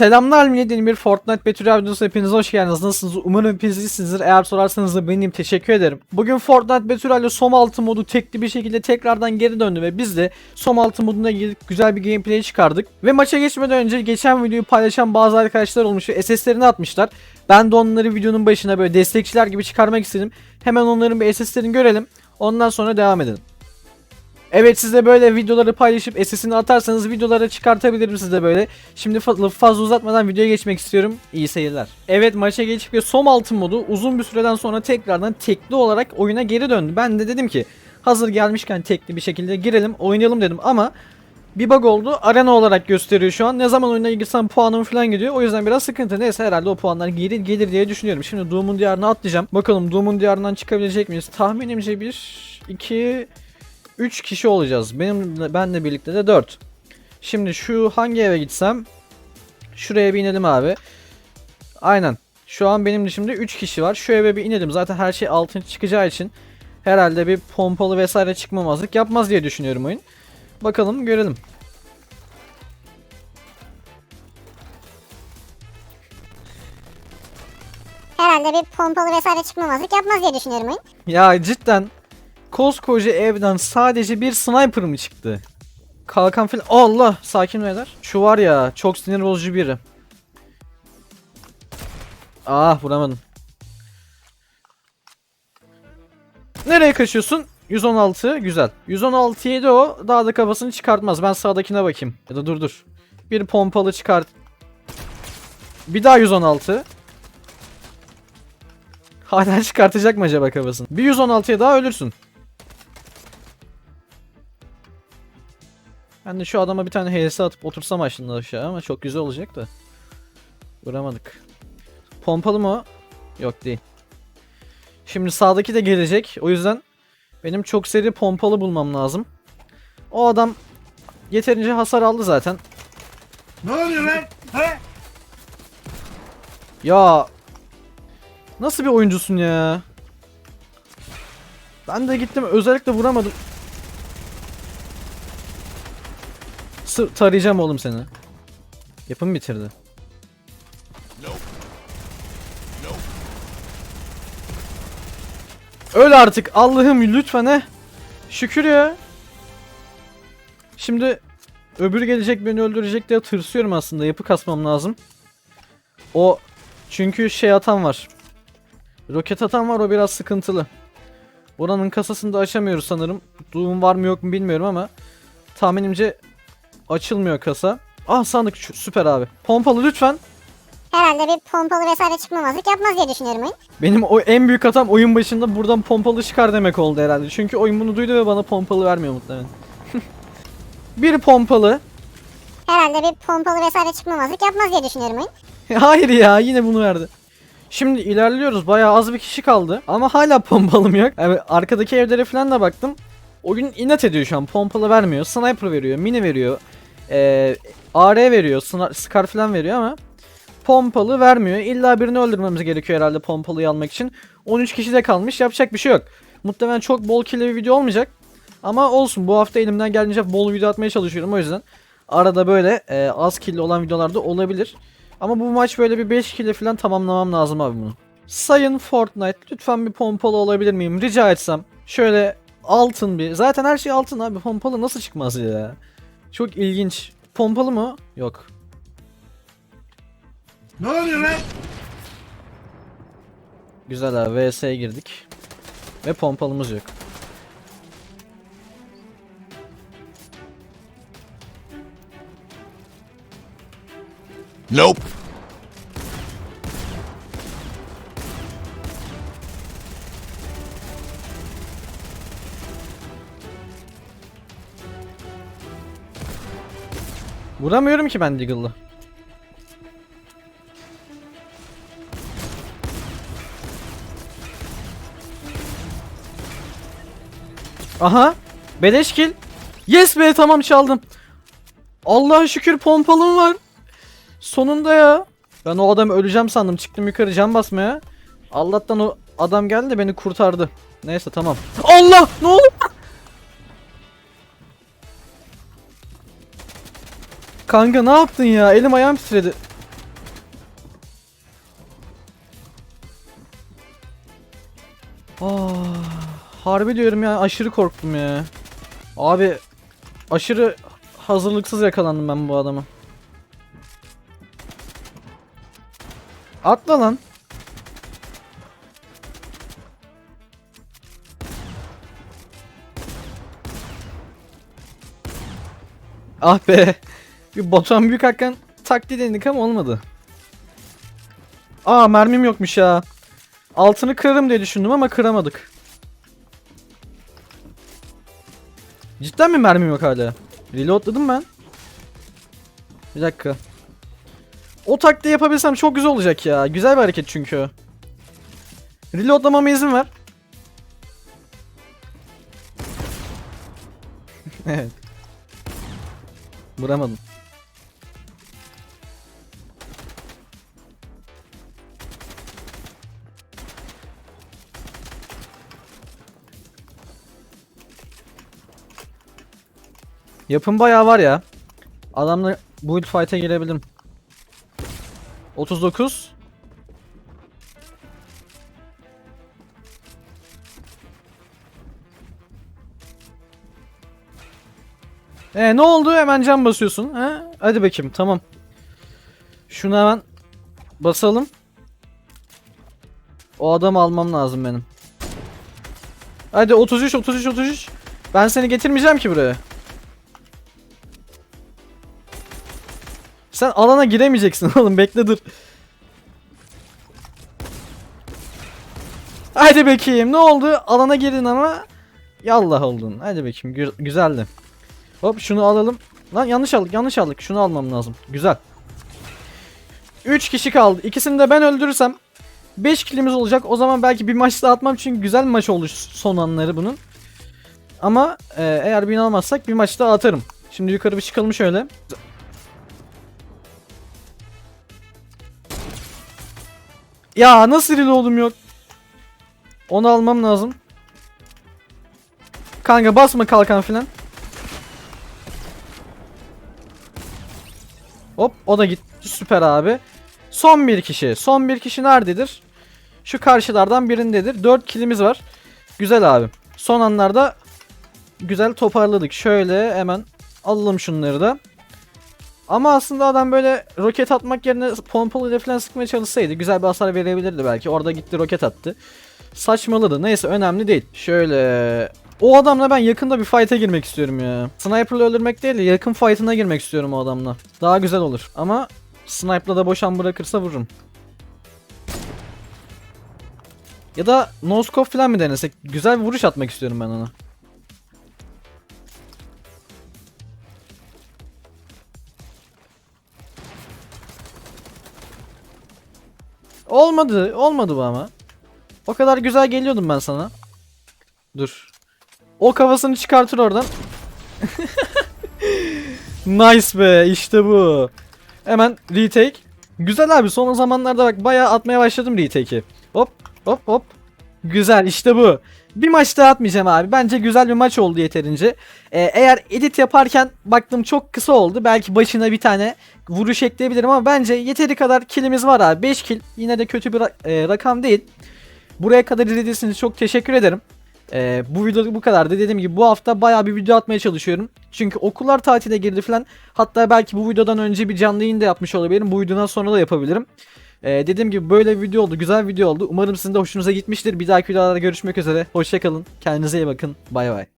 Selamlar millet bir Fortnite Betül videosu hepiniz hoş geldiniz. Nasılsınız? Umarım hepiniz iyisinizdir. Eğer sorarsanız da benim teşekkür ederim. Bugün Fortnite Betül ile Som 6 modu tekli bir şekilde tekrardan geri döndü ve biz de Som 6 moduna girip güzel bir gameplay çıkardık. Ve maça geçmeden önce geçen videoyu paylaşan bazı arkadaşlar olmuş ve SS'lerini atmışlar. Ben de onları videonun başına böyle destekçiler gibi çıkarmak istedim. Hemen onların bir SS'lerini görelim. Ondan sonra devam edelim. Evet siz böyle videoları paylaşıp SS'ini atarsanız videolara çıkartabilirim size böyle. Şimdi fazla uzatmadan videoya geçmek istiyorum. İyi seyirler. Evet maça geçip ve som altın modu uzun bir süreden sonra tekrardan tekli olarak oyuna geri döndü. Ben de dedim ki hazır gelmişken tekli bir şekilde girelim oynayalım dedim ama bir bug oldu. Arena olarak gösteriyor şu an. Ne zaman oyuna girsem puanım falan gidiyor. O yüzden biraz sıkıntı. Neyse herhalde o puanlar gelir gelir diye düşünüyorum. Şimdi Doom'un diyarına atlayacağım. Bakalım Doom'un diyarından çıkabilecek miyiz? Tahminimce bir, iki, 3 kişi olacağız. Benim benle birlikte de 4. Şimdi şu hangi eve gitsem? Şuraya bir inelim abi. Aynen. Şu an benim dışımda 3 kişi var. Şu eve bir inelim. Zaten her şey altın çıkacağı için herhalde bir pompalı vesaire çıkmamazlık yapmaz diye düşünüyorum oyun. Bakalım görelim. Herhalde bir pompalı vesaire çıkmamazlık yapmaz diye düşünüyorum oyun. Ya cidden koskoca evden sadece bir sniper mı çıktı? Kalkan filan. Allah sakin beyler. Şu var ya çok sinir bozucu biri. Ah vuramadım. Nereye kaçıyorsun? 116 güzel. 116 yedi o daha da kafasını çıkartmaz. Ben sağdakine bakayım. Ya da dur dur. Bir pompalı çıkart. Bir daha 116. Hala çıkartacak mı acaba kafasını? Bir 116'ya daha ölürsün. Ben de şu adama bir tane HS atıp otursam aslında aşağı ama çok güzel olacak da. Vuramadık. Pompalı mı? Yok değil. Şimdi sağdaki de gelecek. O yüzden benim çok seri pompalı bulmam lazım. O adam yeterince hasar aldı zaten. Ne oluyor lan? He? Ya nasıl bir oyuncusun ya? Ben de gittim özellikle vuramadım. Sır tarayacağım oğlum seni. Yapım bitirdi. Öl artık Allah'ım lütfen he. Şükür ya. Şimdi öbürü gelecek beni öldürecek diye tırsıyorum aslında. Yapı kasmam lazım. O çünkü şey atan var. Roket atan var o biraz sıkıntılı. Buranın kasasını da açamıyoruz sanırım. Doom var mı yok mu bilmiyorum ama tahminimce açılmıyor kasa. Ah sandık süper abi. Pompalı lütfen. Herhalde bir pompalı vesaire çıkmamazlık yapmaz diye düşünüyorum oyun. Benim o en büyük hatam oyun başında buradan pompalı çıkar demek oldu herhalde. Çünkü oyun bunu duydu ve bana pompalı vermiyor muhtemelen. bir pompalı. Herhalde bir pompalı vesaire çıkmamazlık yapmaz diye düşünüyorum oyun. Hayır ya yine bunu verdi. Şimdi ilerliyoruz. Bayağı az bir kişi kaldı. Ama hala pompalım yok. Yani arkadaki evlere falan da baktım. Oyun inat ediyor şu an. Pompalı vermiyor. Sniper veriyor. Mini veriyor. Ee, AR veriyor. Scar falan veriyor ama pompalı vermiyor. İlla birini öldürmemiz gerekiyor herhalde pompalıyı almak için. 13 kişi de kalmış. Yapacak bir şey yok. Muhtemelen çok bol killi bir video olmayacak. Ama olsun. Bu hafta elimden geldiğince bol video atmaya çalışıyorum o yüzden. Arada böyle e, az killi olan videolarda olabilir. Ama bu maç böyle bir 5 kilo falan tamamlamam lazım abi bunu. Sayın Fortnite lütfen bir pompalı olabilir miyim? Rica etsem. Şöyle altın bir. Zaten her şey altın abi. Pompalı nasıl çıkmaz ya? Çok ilginç. Pompalı mı? Yok. Ne oluyor lan? Güzel abi. VS'ye girdik. Ve pompalımız yok. Nope. Vuramıyorum ki ben Deagle'la. Aha. Beleş kill. Yes be tamam çaldım. Allah'a şükür pompalım var. Sonunda ya. Ben o adamı öleceğim sandım. Çıktım yukarı cam basmaya. Allah'tan o adam geldi de beni kurtardı. Neyse tamam. Allah! Ne oluyor? Kanka ne yaptın ya? Elim ayağım titredi. Ah, harbi diyorum ya aşırı korktum ya. Abi aşırı hazırlıksız yakalandım ben bu adama. Atla lan. Ah be. Bir Batuhan Büyük Hakan taktiği denedik ama olmadı. Aa mermim yokmuş ya. Altını kırarım diye düşündüm ama kıramadık. Cidden mi mermim yok hala? Reloadladım ben. Bir dakika. O taktiği yapabilsem çok güzel olacak ya. Güzel bir hareket çünkü. Reloadlamama izin ver. evet. Vuramadım. Yapım bayağı var ya. Adamla build fight'e girebilirim. 39 E ne oldu? Hemen cam basıyorsun. He? Hadi bakayım. Tamam. Şunu hemen basalım. O adamı almam lazım benim. Hadi 33 33 33. Ben seni getirmeyeceğim ki buraya. Sen alana giremeyeceksin oğlum bekle dur. Hadi bakayım ne oldu? Alana girdin ama yallah oldun. Hadi bakayım gü- güzeldi. Hop şunu alalım. Lan yanlış aldık yanlış aldık. Şunu almam lazım. Güzel. 3 kişi kaldı. İkisini de ben öldürürsem 5 kilimiz olacak. O zaman belki bir maç daha atmam çünkü güzel bir maç oldu son anları bunun. Ama e, eğer bin almazsak bir maç daha atarım. Şimdi yukarı bir çıkalım şöyle. Ya nasıl reload'um yok? Onu almam lazım. Kanka basma kalkan filan. Hop o da gitti. Süper abi. Son bir kişi. Son bir kişi nerededir? Şu karşılardan birindedir. 4 kilimiz var. Güzel abi. Son anlarda güzel toparladık. Şöyle hemen alalım şunları da. Ama aslında adam böyle roket atmak yerine pompalı ile falan sıkmaya çalışsaydı güzel bir hasar verebilirdi belki. Orada gitti roket attı. Saçmaladı. Neyse önemli değil. Şöyle o adamla ben yakında bir fight'a girmek istiyorum ya. Sniper'la öldürmek değil de yakın fight'ına girmek istiyorum o adamla. Daha güzel olur. Ama sniper'la da boşan bırakırsa vururum. Ya da no scope falan mı denesek? Güzel bir vuruş atmak istiyorum ben ona. Olmadı. Olmadı bu ama. O kadar güzel geliyordum ben sana. Dur. O kafasını çıkartır oradan. nice be işte bu. Hemen retake. Güzel abi son zamanlarda bak bayağı atmaya başladım retake'i. Hop hop hop. Güzel işte bu. Bir maç daha atmayacağım abi. Bence güzel bir maç oldu yeterince. Ee, eğer edit yaparken baktım çok kısa oldu. Belki başına bir tane vuruş ekleyebilirim ama bence yeteri kadar killimiz var abi. 5 kill yine de kötü bir e, rakam değil. Buraya kadar izlediğiniz için çok teşekkür ederim. Ee, bu video bu kadardı. Dediğim gibi bu hafta bayağı bir video atmaya çalışıyorum. Çünkü okullar tatile girdi falan. Hatta belki bu videodan önce bir canlı yayın da yapmış olabilirim. Bu videodan sonra da yapabilirim. Ee, dediğim gibi böyle bir video oldu. Güzel bir video oldu. Umarım sizin de hoşunuza gitmiştir. Bir dahaki videolarda görüşmek üzere. Hoşçakalın. Kendinize iyi bakın. Bay bay.